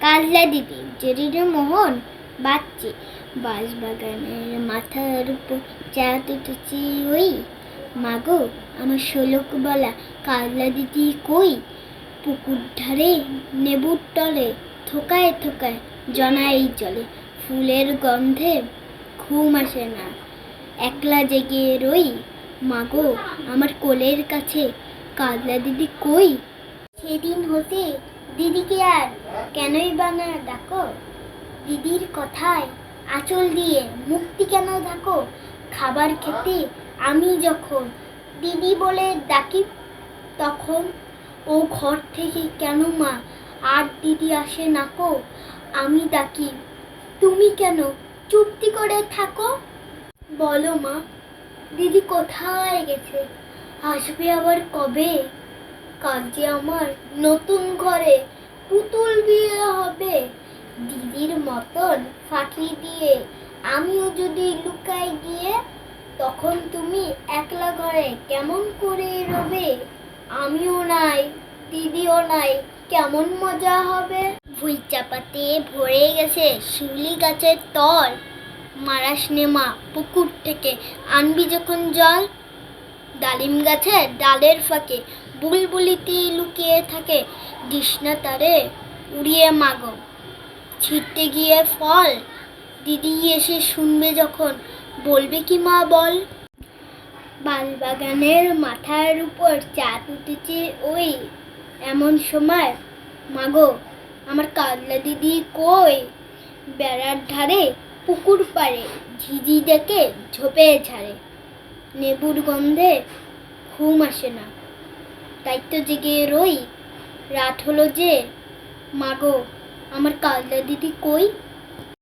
কাজলা দিদি জেরিরে মোহন, বাচ্চি, বাঁশবাগানের মাথার উপর চা তুটেছি ওই। মাগো, আমার শোলক বলা কাজলা দিদি কই? পুকুর ধারে নেবুর টলে থোকায় থোকায়, জনাই চলে ফুলের গন্ধে ঘুম আসে না, একলা জেগে রই। মাগো, আমার কোলের কাছে কাজলা দিদি কই? সেদিন হতে দিদিকে আর কেনই বা না ডাকো? দিদির কথায় আঁচল দিয়ে মুক্তি কেন ডাকো? খাবার খেতে আমি যখন দিদি বলে ডাকি, তখন ও ঘর থেকে কেন মা আর দিদি আসে নাকো আমি ডাকি, তুমি কেন চুপটি করে থাকো? বলো মা, দিদি কোথায় গেছে? আসবে আবার কবে? যে আমার নতুন ঘরে পুতুল বিয়ে হবে। দিদির মতন ফাঁকি দিয়ে আমিও যদি লুকাই গিয়ে, তখন তুমি একলা ঘরে কেমন করে রবে? আমিও নাই, দিদিও নাই, কেমন মজা হবে? ভুই চাপাতে ভরে গেছে শিউলি গাছের তল। মারাস নেমা পুকুর থেকে আনবি যখন জল। ডালিম গাছের ডালের ফাঁকে বুলবুলিতে লুকিয়ে থাকে কৃষ্ণা তারে, উড়িয়ে মাগো ছিটতে গিয়ে ফল? দিদি এসে শুনবে যখন, বলবে কি মা বল? বালবাগানের মাথার উপর চাঁদ উঠেছে ওই এমন সময়, মাগো, আমার কাজলা দিদি কই? বেড়ার ধারে পুকুর পাড়ে ঝিঝি ডেকে ঝোপে ঝাড়ে, নেবুর গন্ধে ঘুম আসে না। তো জেগে রই। রাত হলো যে। মাগো আমার কালদা দিদি কই?